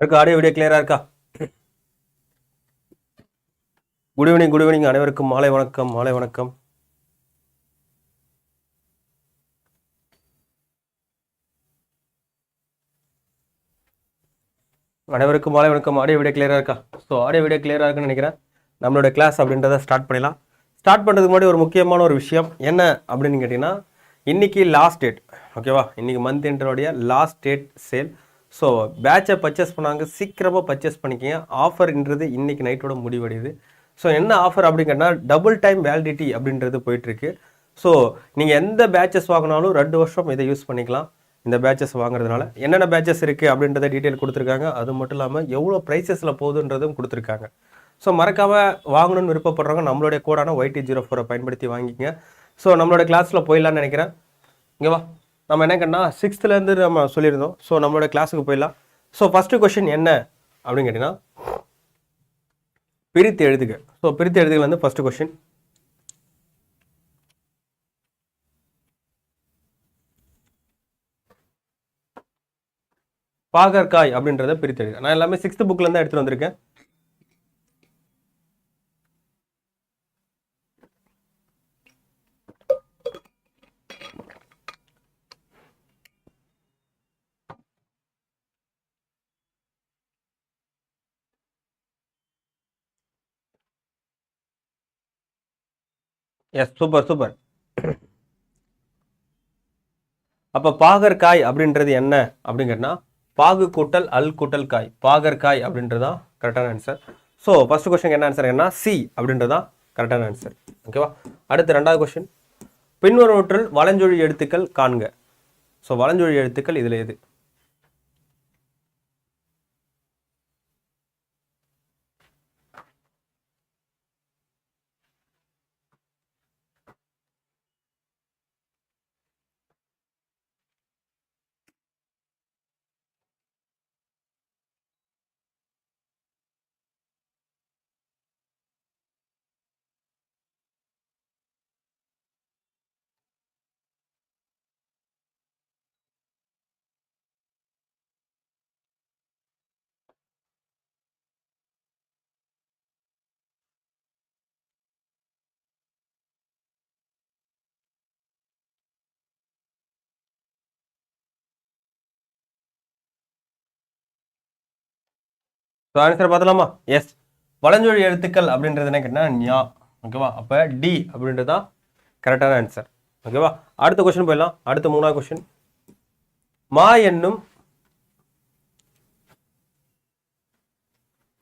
இருக்கா audio video கிளியரா இருக்கா? குட் ஈவினிங் குட் ஈவினிங் அனைவருக்கும். மாலை வணக்கம் மாலை வணக்கம். அனைவருக்கும் மாலை வணக்கம். ஆடியோ வீடியோ கிளியரா இருக்கா? ஸோ ஆடியோ வீடியோ கிளியரா இருக்குன்னு நினைக்கிறேன். நம்மளோட கிளாஸ் அப்படின்றத ஸ்டார்ட் பண்ணிடலாம். ஸ்டார்ட் பண்ணுறதுக்கு முன்னாடி ஒரு முக்கியமான ஒரு விஷயம். என்ன அப்படின்னு கேட்டிங்கன்னா இன்னைக்கு லாஸ்ட் டேட் ஓகேவா இன்னைக்கு மந்த் எண்டருடைய லாஸ்ட் டேட் சேல் ஸோ பேட்சை பர்ச்சேஸ் பண்ணாங்க. சீக்கிரமாக பர்ச்சேஸ் பண்ணிக்கங்க. ஆஃபர்ன்றது இன்றைக்கி நைட்டோட முடிவடையுது. ஸோ என்ன ஆஃபர் அப்படிங்கன்னா டபுள் டைம் வேலிடிட்டி அப்படின்றது போயிட்டுருக்கு. ஸோ நீங்கள் எந்த பேட்சஸ் வாங்கினாலும் ரெண்டு வருஷம் இதை யூஸ் பண்ணிக்கலாம். இந்த பேட்சஸ் வாங்குறதுனால என்னென்ன பேட்சஸ் இருக்குது அப்படின்றத டீட்டெயில் கொடுத்துருக்காங்க. அது மட்டும் இல்லாமல் எவ்வளோ ப்ரைஸஸில் போகுதுன்றதும் கொடுத்துருக்காங்க. ஸோ மறக்காமல் வாங்கணும்னு விருப்பப்படுறவங்க நம்மளுடைய கோடான ஒய்டி ஜீரோ ஃபோரை பயன்படுத்தி வாங்கிக்கங்க. ஸோ நம்மளோட கிளாஸில் போயிடலான்னு நினைக்கிறேன். இங்கே வா. நம்ம என்ன கண்ணா சிக்ஸ்த்துலேருந்து நம்ம சொல்லியிருந்தோம். ஸோ நம்மளோட கிளாஸுக்கு போயிடலாம். ஸோ ஃபஸ்ட்டு கொஷின் என்ன அப்படின்னு கேட்டிங்கன்னா பிரித்து எழுதுக. ஸோ பிரித்து எழுதுகள் வந்து ஃபஸ்ட்டு கொஷின் பாகற்காய் அப்படின்றத பிரித்து எழுதுக. நான் எல்லாமே சிக்ஸ்த்து புக்கில் தான் எடுத்துகிட்டு வந்திருக்கேன். எஸ் சூப்பர் சூப்பர் அப்போ பாகற்காய் அப்படின்றது என்ன அப்படிங்கிறனா பாகு கூட்டல் அல் கூட்டல் காய். பாகற்காய் அப்படின்றதா கரெக்டான ஆன்சர் ஸோ ஃபர்ஸ்ட் கொஸ்டின் என்ன ஆன்சர் என்ன சி அப்படின்றதான் கரெக்டான ஆன்சர் ஓகேவா அடுத்து ரெண்டாவது கொஸ்டின் பின்வருவற்றில் வளஞ்சொழி எழுத்துக்கள் காண்க. ஸோ வளஞ்சொழி எழுத்துக்கள் இதில் எது? ஸோ ஆன்சர் பார்த்தலாமா எஸ் பழஞ்சொழி எழுத்துக்கள் அப்படின்றது என்ன கேட்டால் ஞா. ஓகேவா அப்போ டி அப்படின்றது தான் கரெக்டான ஆன்சர் ஓகேவா அடுத்த கொஸ்டின் போயிடலாம். அடுத்த மூணாவது கொஸ்டின் மா என்னும்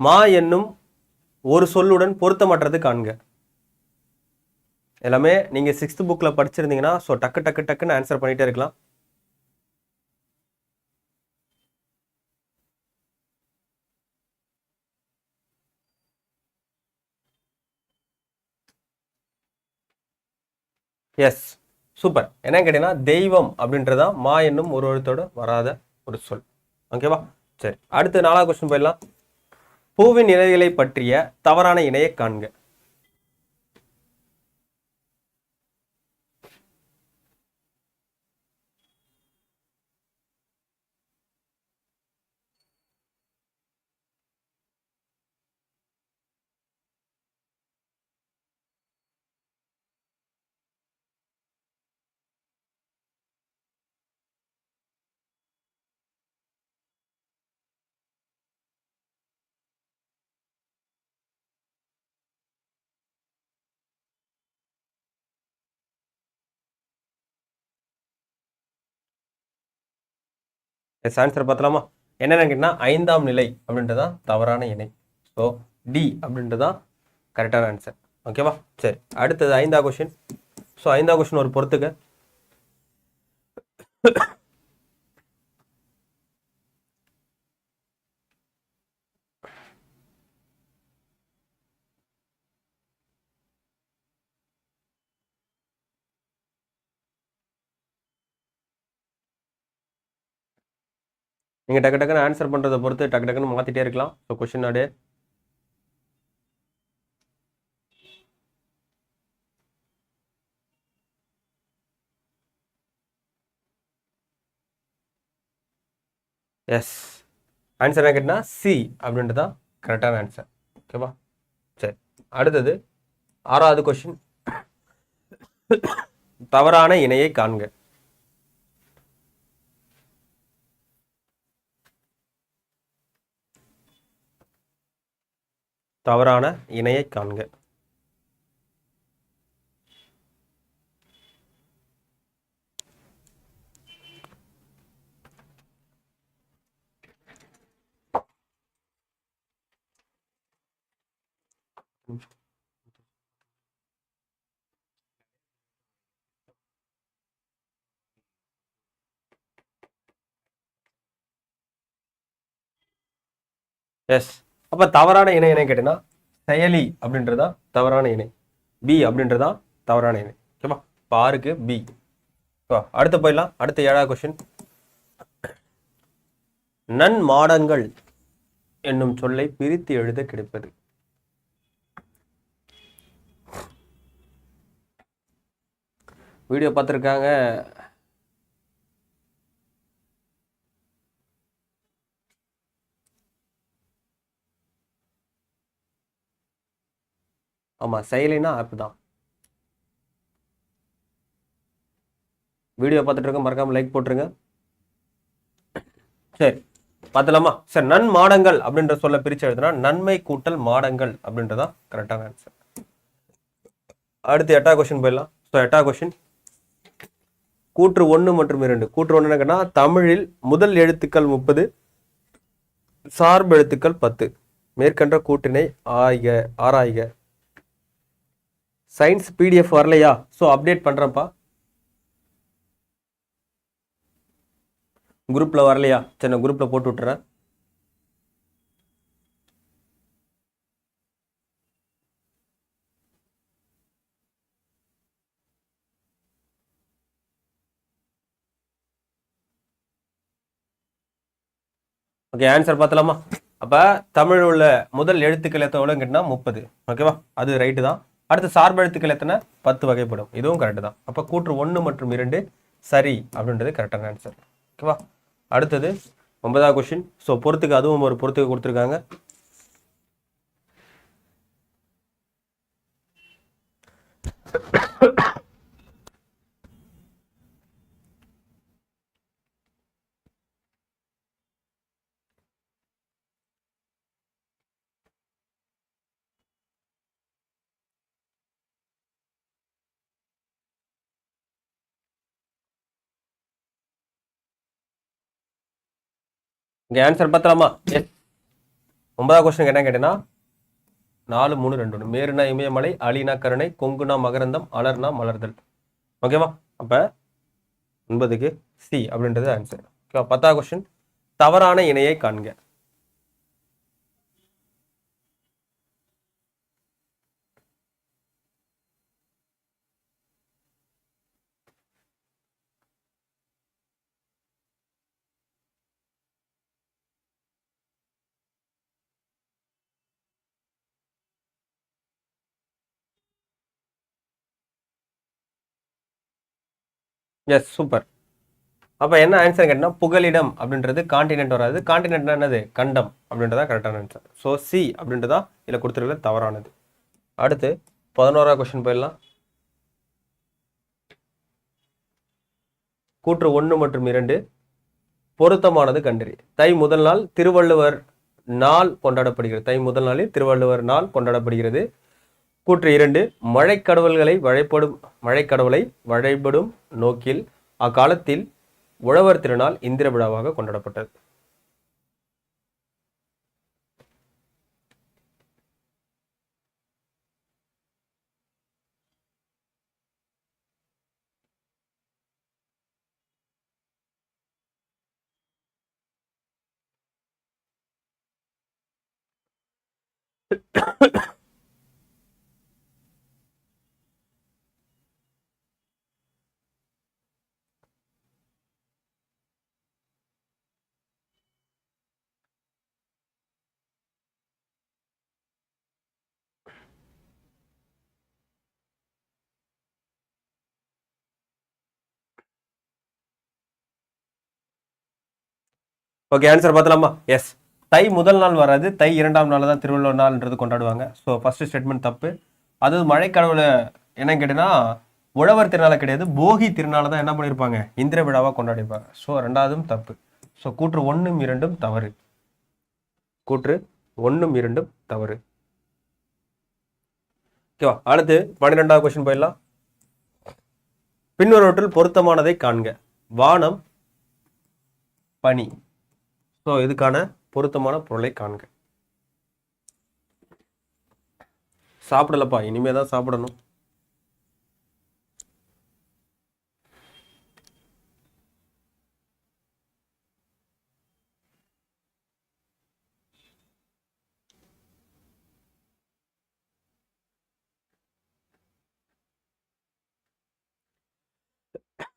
மா என்னும் ஒரு சொல்லுடன் பொருத்தமற்றது காண்க. எல்லாமே நீங்கள் சிக்ஸ்த் புக்கில் படிச்சிருந்தீங்கன்னா ஸோ டக்கு டக்கு டக்குன்னு ஆன்சர் பண்ணிகிட்டே இருக்கலாம். Yes super. என்னன்னு கேட்டீங்கன்னா தெய்வம் அப்படின்றதா மா என்னும் ஒரு எழுத்தோட வராத ஒரு சொல். ஓகேவா சரி. அடுத்து நாலாவது கொஸ்டின் போயிடலாம். பூவின் இலைகளை பற்றிய தவறான இணையை காண்க. எஸ் ஆன்சர் பார்த்தலாமா? என்னென்னு கேட்டால் ஐந்தாம் நிலை அப்படின்றதான் தவறான இணை ஸோ டி அப்படின்றதான் கரெக்டான ஆன்சர் ஓகேவா சரி. அடுத்தது ஐந்தா கொஷின் ஸோ ஐந்தா கொஷின் ஒரு பொறுத்துக்க. நீங்கள் டக்கு டக்குன்னு ஆன்சர் பண்ணுறதை பொறுத்து டக்கு டக்குன்னு மாற்றிட்டே இருக்கலாம். ஸோ கொஷின் அப்படியே எஸ் ஆன்சர் என்ன கேட்டினா சி அப்படின்றது தான் கரெக்டான ஆன்சர் ஓகேவா சரி. அடுத்தது ஆறாவது கொஷின் தவறான இணையை காண்க. தவறான இணையை காண்க. எஸ் அப்போ தவறான இணை என்ன கேட்டீங்கன்னா செயலி அப்படின்றதா தவறான இணை. பி அப்படின்றதா தவறான இணை. ஓகேவா இப்போ ஆறுக்கு பி அடுத்து போயிடலாம். அடுத்த ஏழாவது கொஸ்டின் நன்மாடங்கள் என்னும் சொல்லை பிரித்து எழுத கிடைப்பது. வீடியோ பார்த்துருக்காங்க. ஆமாம் செயலினா ஆப் தான். வீடியோ பார்த்துட்டு இருக்க மறக்காம லைக் போட்டுருங்க. சரி பார்த்தலாமா சார் நன் மாடங்கள் அப்படின்ற சொல்ல பிரிச்சு எழுதுனா நன்மை கூட்டல் மாடங்கள் அப்படின்றதான் கரெக்டான ஆன்சர் அடுத்து எட்டா கொஸ்டின் போயிடலாம். ஸோ எட்டா கொஸ்டின் கூற்று ஒன்று மற்றும் இரண்டு. கூற்று ஒன்று என்னன்னா தமிழில் முதல் எழுத்துக்கள் முப்பது சார்பு எழுத்துக்கள் பத்து. மேற்கண்ட கூட்டினை ஆய்க ஆராய்க. சயின்ஸ் பிடிஎஃப் வரலையா? ஸோ அப்டேட் பண்ணுறேன்ப்பா குரூப்பில் வரலையா? சரி நான் குரூப்பில் போட்டு விட்டுறேன். ஓகே ஆன்சர் பார்த்தலாமா? அப்போ தமிழ் உள்ள முதல் எழுத்துக்கள் எத்தனை கேட்டால் முப்பது. ஓகேவா அது ரைட்டு தான். அடுத்து சார்பெழுத்துக்கள் எத்தனை? பத்து வகைப்படும். இதுவும் கரெக்டு தான். அப்போ கூற்று ஒன்று மற்றும் இரண்டு சரி அப்படின்றது கரெக்டான ஆன்சர் ஓகேவா அடுத்தது ஒன்பதாவது கொஷின் ஸோ பொறுத்துக்கு அதுவும் ஒரு பொறுத்துக்கு கொடுத்துருக்காங்க. இங்கே ஆன்சர் பார்த்தலாமா எஸ் ஒன்பதாவது கொஸ்டின் என்ன கேட்டேன்னா நாலு மூணு ரெண்டு ஒன்று மேருனா இமயமலை அலினா கருணை கொங்குனா மகரந்தம் அலர்னா மலர்தல். ஓகேவா அப்போ ஒன்பதுக்கு சி அப்படின்றது ஆன்சர் ஓகேவா பத்தாவது கொஸ்டின் தவறான இணையை காண்க. எஸ் சூப்பர் அப்போ என்ன ஆன்சர் கேட்டால் புகலிடம் அப்படின்றது காண்டினென்ட் வராது. காண்டினென்ட் என்னது? கண்டம் அப்படின்றதா கரெக்டான ஆன்சர் ஸோ சி அப்படின்றதா இதில் கொடுத்துருக்கல தவறானது. அடுத்து பதினோரா கொஸ்டின் போயிடலாம். கூற்று ஒன்று மற்றும் இரண்டு பொருத்தமானது கண்டறி தை முதல் நாள் திருவள்ளுவர் நாள் கொண்டாடப்படுகிறது. தை முதல் நாளில் திருவள்ளுவர் நாள் கொண்டாடப்படுகிறது. கூற்று இரண்டு மழைக்கடவுள்களை வழிபடும் மழைக்கடவுளை வழிபடும் நோக்கில் அக்காலத்தில் உழவர் திருநாள் இந்திர விழாவாக கொண்டாடப்பட்டது. ஓகே ஆன்சர் பார்த்தலாமா? எஸ் தை முதல் நாள் வராது. தை இரண்டாம் நாள் தான் திருவள்ளுவர் நாள்ன்றது கொண்டாடுவாங்க. ஸோ ஃபர்ஸ்ட் ஸ்டேட்மெண்ட் தப்பு. அது மழைக்கடவுளை என்ன கேட்டீங்கன்னா உழவர் திருநாளை கிடையாது போகி திருநாளை தான் என்ன பண்ணியிருப்பாங்க இந்திர விழாவாக கொண்டாடிருப்பாங்க. ஸோ ரெண்டாவதும் தப்பு. ஸோ கூற்று ஒன்றும் இரண்டும் தவறு. கூற்று ஒன்றும் இரண்டும் தவறு. ஓகேவா அடுத்து பன்னிரெண்டாவது கொஸ்டின் போயிடலாம். பின்வருவற்றில் பொருத்தமானதை காண்க. வானம் பனி. ஸோ இதுக்கான பொருத்தமான பொருளை காண்க. சாப்பிடலப்பா இனிமே தான் சாப்பிடணும்.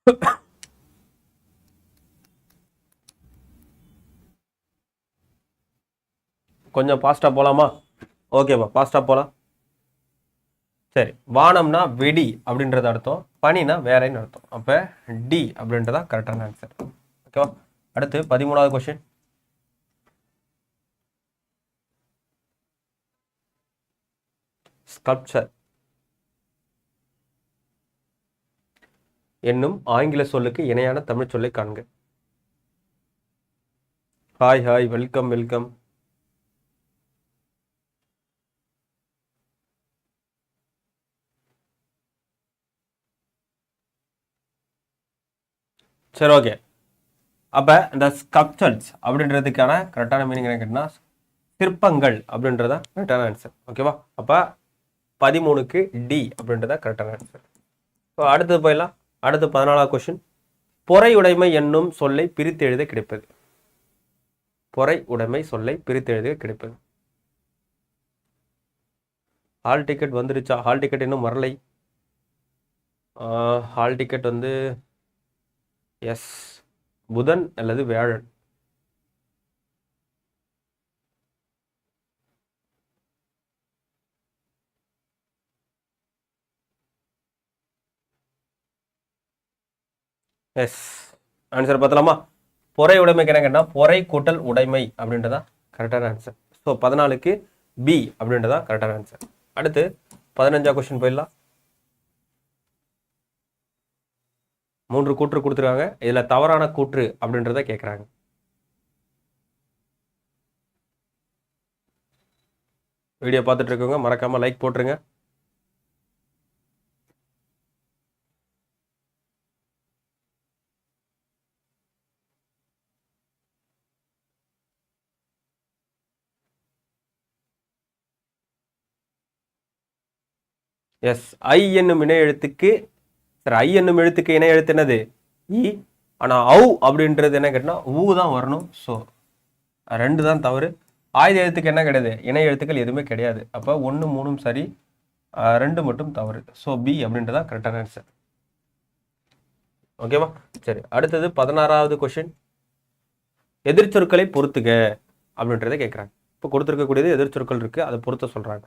கொஞ்சம் ஃபாஸ்ட்டாக போகலாமா ஓகேப்பா ஃபாஸ்ட்டாக போகலாம் சரி வானம்னா வெடி அப்படின்றது அர்த்தம் பனினா வேறேன்னு அர்த்தம். அப்போ டி அப்படின்றதா கரெக்டான ஆன்சர் ஓகேவா அடுத்து பதிமூணாவது கொஷின் ஸ்கல்ப்சர் என்னும் ஆங்கில சொல்லுக்கு இணையான தமிழ் சொல்லை காண்க. ஹாய் ஹாய் வெல்கம் வெல்கம் சரி ஓகே அப்போ இந்த ஸ்கப்சர்ஸ் அப்படின்றதுக்கான கரெக்டான மீனிங் என்ன கேட்டால் சிற்பங்கள் அப்படின்றத கரெக்டான ஆன்சர் ஓகேவா அப்போ பதிமூணுக்கு டி அப்படின்றதா கரெக்டான ஆன்சர் ஸோ அடுத்தது போயிடலாம். அடுத்து பதினாலாவது கொஷின் பொறை உடைமை என்னும் சொல்லை பிரித்து எழுத கிடைப்பது. பொறை உடைமை சொல்லை பிரித்து எழுத கிடைப்பது. ஹால் டிக்கெட் வந்துருச்சா? ஹால் டிக்கெட் இன்னும் வரலை. ஹால் டிக்கெட் வந்து எஸ். புதன் அல்லது வியாழன். எஸ். ஆன்சர் பார்த்தலாமா? பொறை உடைமைக்கு என்ன கேட்டால் பொறை கூட்டல் உடைமை அப்படின்றதா கரெக்டான ஆன்சர் ஸோ பதினாலுக்கு பி அப்படின்றதா கரெக்டான ஆன்சர் அடுத்து பதினஞ்சா கொஸ்டின் போயிடலாம். மூன்று கூற்று கொடுத்துருக்காங்க. இதில் தவறான கூற்று அப்படின்றத கேட்குறாங்க வீடியோ பார்த்துட்டு இருக்கவங்க மறக்காமல் லைக் போட்டுருங்க. எஸ் ஐ என்னும் வினை எழுத்துக்கு சார் ஐ என்னும் எழுத்துக்கு இணை எழுத்து என்னது? இ. ஆனால் அவு அப்படின்றது என்ன கேட்டால் ஊ தான் வரணும். ஸோ ரெண்டு தான் தவறு. ஆயுத எழுத்துக்கு என்ன கிடையாது? இணை எழுத்துக்கள் எதுவுமே கிடையாது. அப்போ ஒன்று மூணும் சரி ரெண்டு மட்டும் தவறு. ஸோ பி அப்படின்றதா கரெக்டான ஆன்சர் ஓகேவா சரி அடுத்தது பதினாறாவது கொஷின் எதிர்ச்சொற்களை பொறுத்துக அப்படின்றத கேட்குறாங்க இப்போ கொடுத்துருக்கக்கூடியது எதிர்ச்சொற்கள் இருக்குது அதை பொறுத்த சொல்கிறாங்க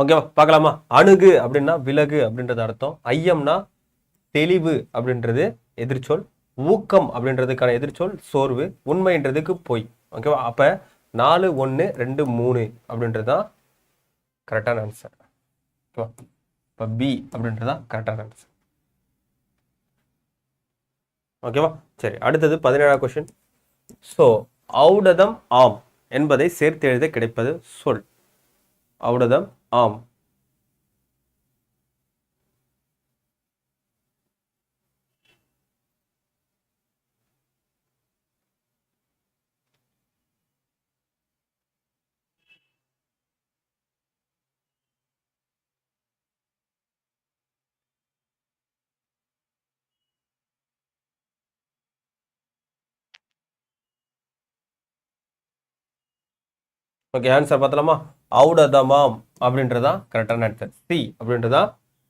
ஓகேவா? பார்க்கலாமா? அணுகு அப்படின்னா விலகு அப்படின்றது அர்த்தம். ஐயம்னா தெளிவு அப்படின்றது எதிர்ச்சொல். ஊக்கம் அப்படின்றதுக்கான எதிர்ச்சொல் சோர்வு. உண்மைன்றதுக்கு பொய். ஓகேவா? அப்போ நாலு ஒன்று ரெண்டு மூணு அப்படின்றது தான் கரெக்டான ஆன்சர் ஓகேவா? இப்போ பி அப்படின்றது தான் கரெக்டான ஆன்சர் ஓகேவா? சரி அடுத்தது பதினேழாம் கொஷின் ஸோ ஔடதம் ஆம் என்பதை சேர்த்து எழுத கிடைப்பது சொல். ஔடதம் ஆம் ஓகே ஆன்சர் பார்த்தலாமா ஔடதமாம் அப்படின்றதான் கரெக்டான ஆன்சர் சி அப்படின்றதான்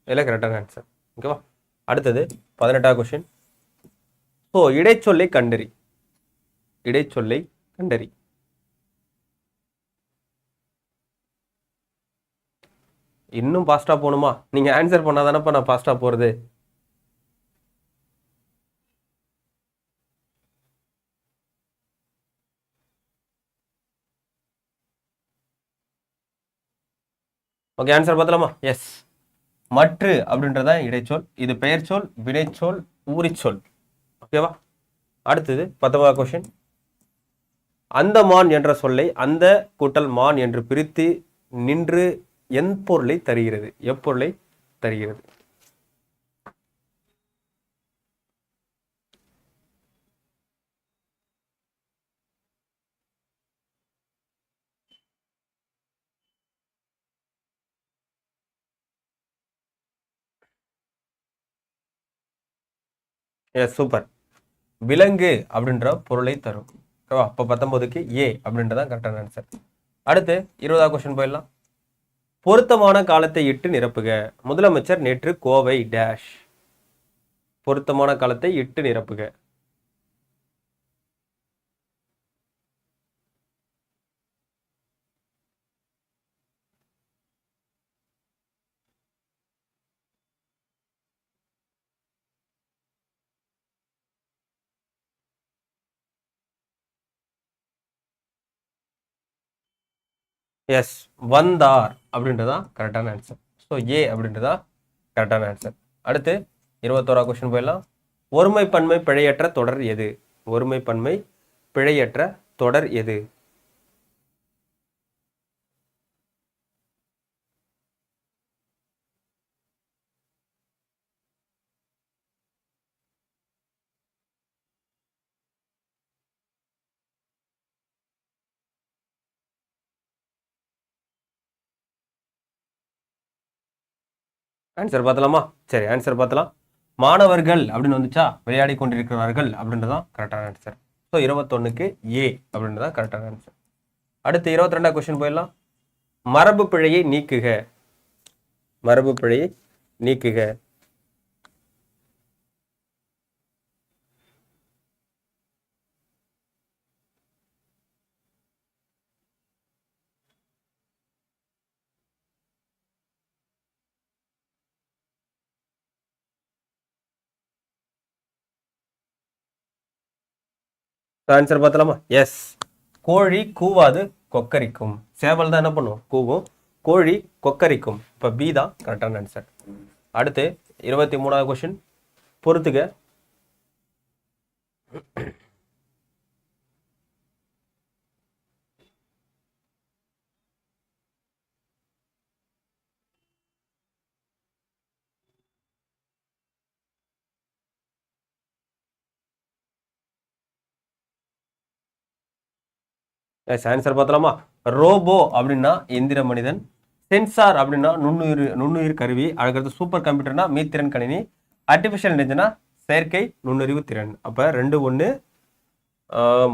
இதில் கரெக்டான ஆன்சர் ஓகேவா அடுத்தது பதினெட்டாவது கொஷின் ஸோ இடைச்சொல்லை கண்டறி. இடைச்சொல்லை கண்டறி. இன்னும் ஃபாஸ்ட்டாக போகணுமா? நீங்கள் ஆன்சர் பண்ணாதானப்பா நான் ஃபாஸ்ட்டாக போகிறது ஓகே ஆன்சர் பார்த்தலாமா எஸ் மற்று அப்படின்றதான் இடைச்சொல் இது பெயர்ச்சொல் வினைச்சொல் ஊரிச்சொல் ஓகேவா அடுத்தது பத்தொன்பதாவது கொஷின் அந்த மான் என்ற சொல்லை அந்த கூட்டல் மான் என்று பிரித்து நின்று என் பொருளை தருகிறது. எப்பொருளை தருகிறது? Yes super. விலங்கு அப்படின்ற பொருளை தரும். ஓகேவா அப்போ பத்தொம்போதுக்கு ஏ அப்படின்றதான் கரெக்டான ஆன்சர் அடுத்து இருபதாவது கொஸ்டின் போயிடலாம். பொருத்தமான காலத்தை இட்டு நிரப்புக. முதலமைச்சர் நேற்று கோவை டேஷ் பொருத்தமான காலத்தை இட்டு நிரப்புக. எஸ் வந்தார் அப்படின்றதான் கரெக்டான ஆன்சர் ஸோ ஏ அப்படின்றதா கரெக்டான ஆன்சர் அடுத்து இருபத்தோரா கொஸ்டின் போயிடலாம். ஒருமை பன்மை பிழையற்ற தொடர் எது? ஒருமை பன்மை பிழையற்ற தொடர் எது? ஆன்சர் பார்த்தலாமா? சரி ஆன்சர் பார்த்தலாம். மாணவர்கள் அப்படின்னு வந்துச்சா? விளையாடி கொண்டிருக்கிறார்கள் அப்படின்றதான் கரெக்டான ஆன்சர் ஸோ இருபத்தொன்னுக்கு ஏ அப்படின்றதான் கரெக்டான ஆன்சர் அடுத்து இருபத்தி ரெண்டாவது கொஸ்டின் போயிடலாம். மரபு பிழையை நீக்குக. மரபு பிழையை நீக்குக. ஆன்சர் பார்த்தலாமா எஸ் கோழி கூவாது கொக்கரிக்கும். சேவல் தான் என்ன பண்ணும்? கூவும். கோழி கொக்கரிக்கும். இப்போ பி தான் கரெக்டான ஆன்சர் அடுத்து இருபத்தி மூணாவது கொஷின் பொறுத்துக்க எஸ் ஆன்சர் பார்த்தலாமா ரோபோ அப்படின்னா எந்திர மனிதன். சென்சார் அப்படின்னா நுண்ணுயிர் நுண்ணுயிர் கருவி. அதுக்கடுத்து சூப்பர் கம்ப்யூட்டர்னா மீத்திறன் கணினி. ஆர்டிஃபிஷியல் இன்டெலிஜென்ஸ்னா செயற்கை நுண்ணறிவு திறன். அப்போ ரெண்டு ஒன்று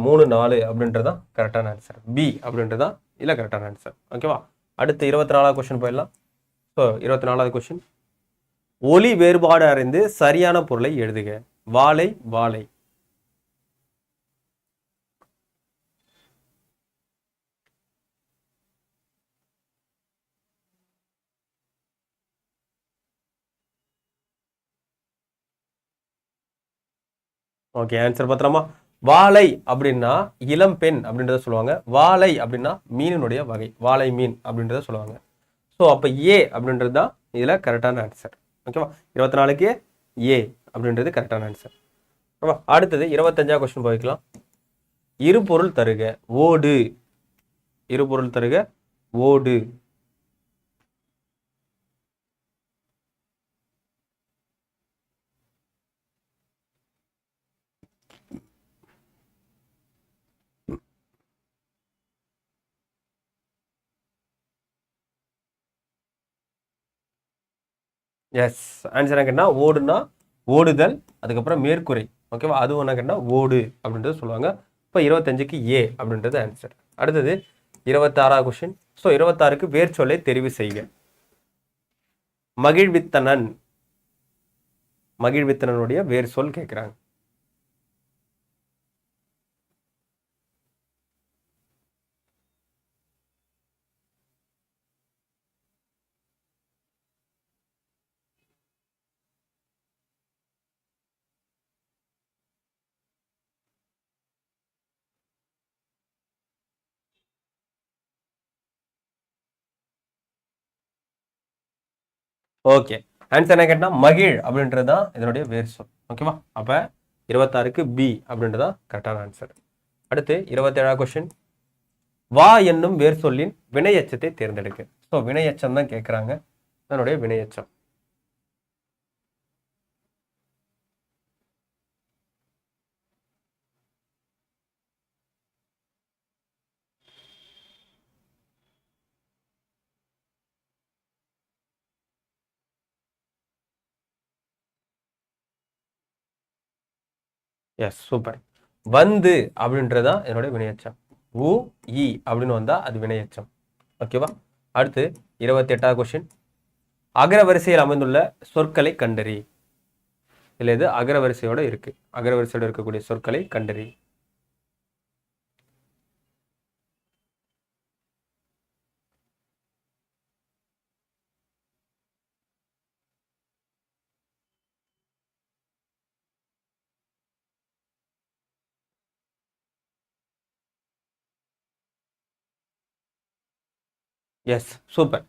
மூணு நாலு அப்படின்றதான் கரெக்டான ஆன்சர் பி அப்படின்றதான் இல்லை கரெக்டான ஆன்சர் ஓகேவா அடுத்து இருபத்தி நாலாவது கொஸ்டின் போயிடலாம். ஸோ இருபத்தி நாலாவது கொஸ்டின் ஒலி வேறுபாடு அறிந்து சரியான பொருளை எழுதுக. வாழை வாழை. ஓகே ஆன்சர் பத்திரமா. வாழை அப்படின்னா இளம் பெண் அப்படின்றத சொல்லுவாங்க. வாழை அப்படின்னா மீனினுடைய வகை. வாழை மீன் அப்படின்றத சொல்லுவாங்க. ஸோ அப்போ ஏ அப்படின்றது தான் இதில் கரெக்டான ஆன்சர் ஓகேவா இருபத்தி நாலுக்கு ஏ அப்படின்றது கரெக்டான ஆன்சர் ஓகேவா அடுத்தது இருபத்தஞ்சா கொஸ்டின் போய்க்கலாம். இருபொருள் தருக ஓடு. இருபொருள் தருக ஓடு. எஸ் ஆன்சர் என்ன கேட்டால் ஓடுனா ஓடுதல் அதுக்கப்புறம் மேற்குறை ஓகேவா அது ஒன்றா கேட்டால் ஓடு அப்படின்றது சொல்லுவாங்க. இப்போ இருபத்தஞ்சுக்கு ஏ அப்படின்றது ஆன்சர் அடுத்தது இருபத்தாறாவது கொஷின் ஸோ இருபத்தாறுக்கு வேர் சொல்லை தெரிவு செய்க. மகிழ்வித்தனன். மகிழ்வித்தனனுடைய வேர் சொல் கேட்குறாங்க ஓகே. ஆன்சர் என்ன கேட்டால் மகிழ் அப்படின்றது தான் இதனுடைய வேர் சொல். ஓகேவா அப்போ இருபத்தாறுக்கு பி அப்படின்றது தான் கரெக்டான ஆன்சர் அடுத்து இருபத்தேழாவது கொஸ்டின் வா என்னும் வேர் சொல்லின் வினையச்சத்தை தேர்ந்தெடுக்க. ஸோ வினையச்சம் தான் கேட்குறாங்க அதனுடைய வினையச்சம். எஸ் சூப்பர் வந்து அப்படின்றதான் என்னுடைய வினையச்சம். உ இ அப்படின்னு வந்தால் அது வினையச்சம். ஓகேவா அடுத்து இருபத்தி எட்டாவது கொஸ்டின் அகர வரிசையில் அமைந்துள்ள சொற்களை கண்டறி. இல்லை இது அகர இருக்குது இருக்கு. அகர வரிசையோட இருக்கக்கூடிய சொற்களை கண்டறி. எஸ் சூப்பர்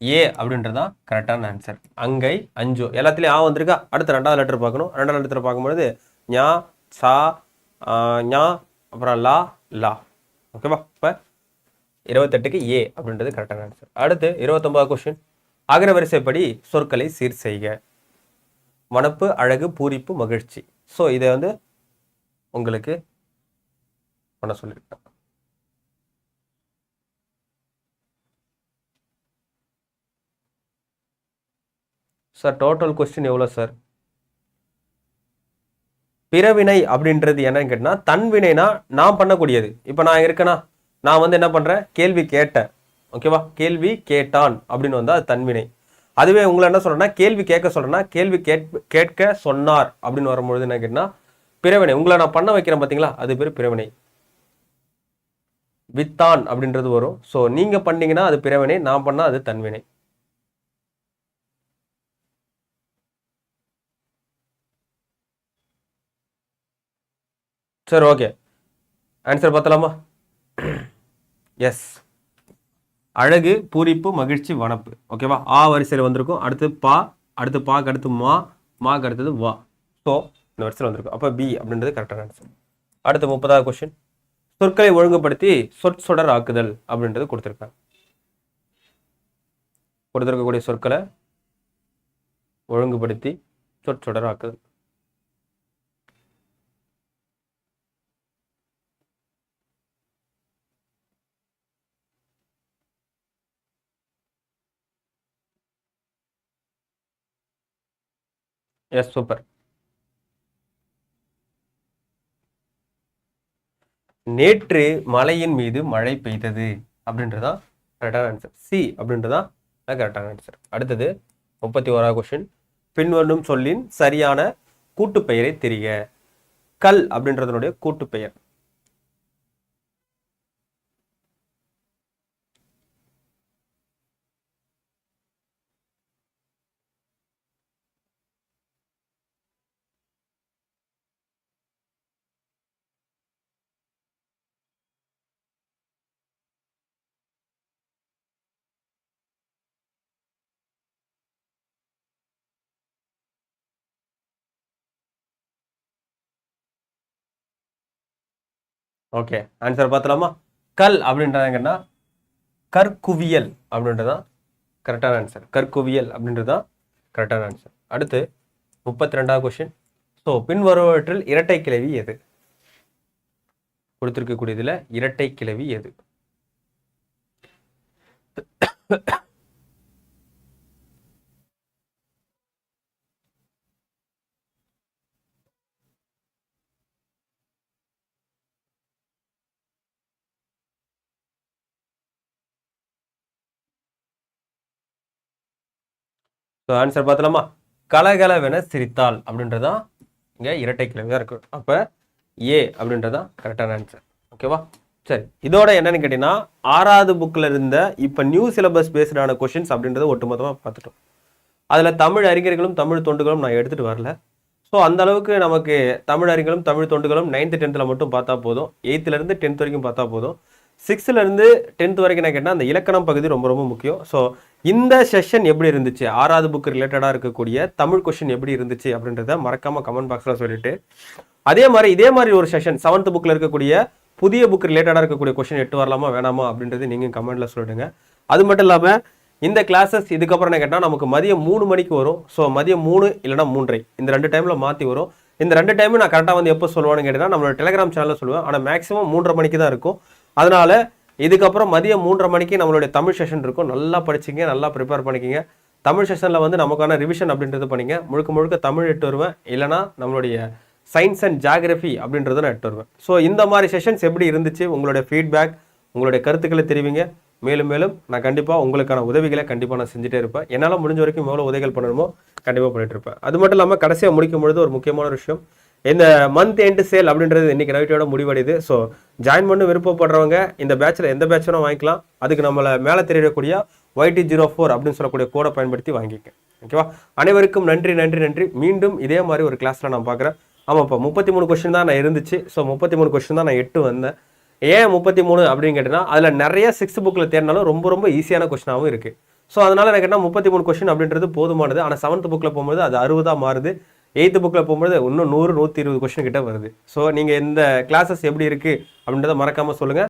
ஏ அப்படின்றது தான் கரெக்டான ஆன்சர் அங்கை அஞ்சு. எல்லாத்துலேயும் ஆ வந்திருக்கா? அடுத்து ரெண்டாவது லெட்டர் பார்க்கணும். ரெண்டாவது லெட்டர் பார்க்கும்பொழுது ஞா சா ஞா அப்புறம் லா லா. ஓகேவா இப்போ இருபத்தெட்டுக்கு ஏ அப்படின்றது கரெக்டான ஆன்சர் அடுத்து இருபத்தொம்பது கொஸ்டின் அகர வரிசைப்படி சொற்களை சீர் செய்க. மனப்பு அழகு பூரிப்பு மகிழ்ச்சி. ஸோ இதை வந்து உங்களுக்கு பண்ண சொல்லியிருக்கேன் சார் டோட்டல் கொஸ்டின் எவ்வளோ சார் பிறவினை அப்படின்றது என்னன்னு கேட்டால் தன்வினைனா நான் பண்ணக்கூடியது. இப்போ நான் இருக்கேனா? நான் வந்து என்ன பண்ணுறேன் கேள்வி கேட்டேன். ஓகேவா கேள்வி கேட்டான் அப்படின்னு வந்தால் அது தன்வினை அதுவே உங்களை என்ன சொல்கிறேன்னா கேள்வி கேட்க சொல்கிறேன்னா கேள்வி கேட் கேட்க சொன்னார் அப்படின்னு வரும்பொழுது என்ன கேட்டால் பிறவினை. உங்களை நான் பண்ண வைக்கிறேன் பார்த்தீங்களா அது பேர் பிறவினை. வித்தான் அப்படின்றது வரும். ஸோ நீங்கள் பண்ணீங்கன்னா அது பிறவினை நான் பண்ணால் அது தன்வினை சரி ஓகே ஆன்சர் பார்த்தலாமா? எஸ் அழகு பூரிப்பு மகிழ்ச்சி வனப்பு. ஓகேவா ஆ வரிசையில் வந்திருக்கும். அடுத்து பா அடுத்து பா அடுத்து மா மாக்கு அடுத்தது வா. ஸோ இந்த வரிசையில் வந்திருக்கும் அப்போ பி அப்படின்றது கரெக்டான ஆன்சர் அடுத்து முப்பதாவது கொஸ்டின் சொற்களை ஒழுங்குபடுத்தி சொற்சொடர் ஆக்குதல் அப்படின்றது கொடுத்துருக்காங்க. கொடுத்துருக்கக்கூடிய சொற்களை ஒழுங்குபடுத்தி சொற்சொடர் ஆக்குதல். எஸ் சூப்பர் நேற்று மலையின் மீது மழை பெய்தது அப்படின்றதா கரெக்டான ஆன்சர் சி அப்படின்றதா கரெக்டான ஆன்சர் அடுத்தது முப்பத்தி ஓராவது கொஸ்டின் பின்வரும் சொல்லின் சரியான கூட்டுப்பெயரை தெரிக. கல் அப்படின்றதனுடைய கூட்டுப்பெயர். ஓகே ஆன்சர் பார்த்தலாமா கல் அப்படின்றதுங்கன்னா கற்குவியல் அப்படின்றதான் கரெக்டான ஆன்சர் கற்குவியல் அப்படின்றது தான் கரெக்டான ஆன்சர் அடுத்து முப்பத்தி ரெண்டாவது கொஸ்டின் ஸோ பின்வருவற்றில் இரட்டை கிளவி எது? கொடுத்துருக்கக்கூடியதில் இரட்டை கிளவி எது? ஸோ ஆன்சர் பார்த்தலாமா கலகலவென சிரித்தாள் அப்படின்றதான் இங்கே இரட்டை கிழமையாக இருக்கு. அப்போ ஏ அப்படின்றதான் கரெக்டான ஆன்சர் ஓகேவா சரி இதோட என்னன்னு கேட்டிங்கன்னா ஆறாவது புக்கில் இருந்த இப்போ நியூ சிலபஸ் பேஸ்டான கொஷின்ஸ் அப்படின்றத ஒட்டுமொத்தமாக பார்த்துட்டோம். அதில் தமிழ் அறிஞர்களும் தமிழ் தொண்டுகளும் நான் எடுத்துகிட்டு வரல. ஸோ அந்த அளவுக்கு நமக்கு தமிழ் அறிஞர்களும் தமிழ் தொண்டுகளும் நைன்த்து டென்த்தில் மட்டும் பார்த்தா போதும். எயித்துலேருந்து டென்த் வரைக்கும் பார்த்தா போதும். சிக்ஸ்த்துலேருந்து டென்த் வரைக்கும் என்ன கேட்டால் அந்த இலக்கணம் பகுதி ரொம்ப ரொம்ப முக்கியம். ஸோ இந்த செஷன் எப்படி இருந்துச்சு? ஆறாவது புக் ரிலேட்டடாக இருக்கக்கூடிய தமிழ் கொஷின் எப்படி இருந்துச்சு அப்படின்றத மறக்காமல் கமெண்ட் பாக்ஸில் சொல்லிட்டு. அதே மாதிரி இதே மாதிரி ஒரு செஷன் செவன்த் புக்கில் இருக்கக்கூடிய புதிய புக் ரிலேட்டடாக இருக்கக்கூடிய கொஷின் எட்டு வரலாமா வேணாமா அப்படின்றது நீங்கள் கமெண்ட்டில் சொல்லிடுங்க. அது மட்டும் இல்லாமல் இந்த கிளாஸஸ் இதுக்கப்புறம் என்ன கேட்டால் நமக்கு மதியம் மூணு மணிக்கு வரும். ஸோ மதியம் மூணு இல்லைனா மூன்றரை. இந்த ரெண்டு டைமில் மாற்றி வரும். இந்த ரெண்டு டைமும் நான் கரெக்டாக வந்து எப்போ சொல்லுவான்னு கேட்டால் நம்மளோட டெலிகிராம் சேனலில் சொல்லுவேன். ஆனால் மேக்ஸிமம் மூன்றரை மணிக்கு தான் இருக்கும். அதனால் இதுக்கப்புறம் மதியம் மூன்றரை மணிக்கு நம்மளுடைய தமிழ் செஷன் இருக்கும். நல்லா படிச்சிங்க நல்லா ப்ரிப்பேர் பண்ணிக்கிங்க. தமிழ் செஷனில் வந்து நமக்கான ரிவிஷன் அப்படின்றது பண்ணிங்க. முழுக்க முழுக்க தமிழ் எட்டு வருவேன். இல்லைனா நம்மளுடைய சயின்ஸ் அண்ட் ஜாகிரஃபி அப்படின்றத நான் எட்டு வருவேன். ஸோ இந்த மாதிரி செஷன்ஸ் எப்படி இருந்துச்சு? உங்களுடைய ஃபீட்பேக் உங்களுடைய கருத்துக்களை தெரிவிங்க. மேலும் மேலும் நான் கண்டிப்பாக உங்களுக்கான உதவிகளை கண்டிப்பாக நான் செஞ்சுட்டே இருப்பேன். என்னால் முடிஞ்ச வரைக்கும் எவ்வளோ உதவிகள் பண்ணணுமோ கண்டிப்பாக பண்ணிட்டு இருப்பேன். அது மட்டும் இல்லாமல் கடைசியாக முடிக்கும் பொழுது ஒரு முக்கியமான விஷயம். இந்த மந்த் எண்டு சேல் அப்படின்றது இன்னைக்கு நைட்டோட முடிவடையுது. ஸோ ஜாயின் பண்ண விருப்பப்படுறவங்க இந்த பேட்சில் எந்த பேட்ச் வாங்கிக்கலாம். அதுக்கு நம்மளை மேலே தெரியக்கூடிய ஒய்டி ஜீரோ ஃபோர் அப்படின்னு சொல்லக்கூடிய கோடை பயன்படுத்தி வாங்கிக்க. ஓகேவா அனைவருக்கும் நன்றி நன்றி நன்றி. மீண்டும் இதே மாதிரி ஒரு கிளாஸில் நான் பார்க்குறேன். ஆமாப்பா முப்பத்தி மூணு கொஸ்டின் தான் நான் இருந்துச்சு. ஸோ முப்பத்தி மூணு கொஸ்டின் தான் நான் எட்டு வந்தேன். ஏன் முப்பத்தி மூணு அப்படின்னு கேட்டிங்கன்னா அதில் நிறைய சிக்ஸ்த் புக்கில் தேடினாலும் ரொம்ப ரொம்ப ஈஸியான கொஸ்டினாகவும் இருக்குது ஸோ அதனால் எனக்கு கேட்டால் முப்பத்தி மூணு கொஸ்டின் அப்படின்றது போதுமானது. ஆனால் செவன்த் புக்கில் போகும்போது அது அறுபதாக மாறுது. எயித்து புக்கில் போகும்போது இன்னும் நூறு நூற்றி இருபது கொஸ்டின் கிட்ட வருது. ஸோ நீங்கள் இந்த கிளாஸஸ் எப்படி இருக்குது அப்படின்றத மறக்காமல் சொல்லுங்கள்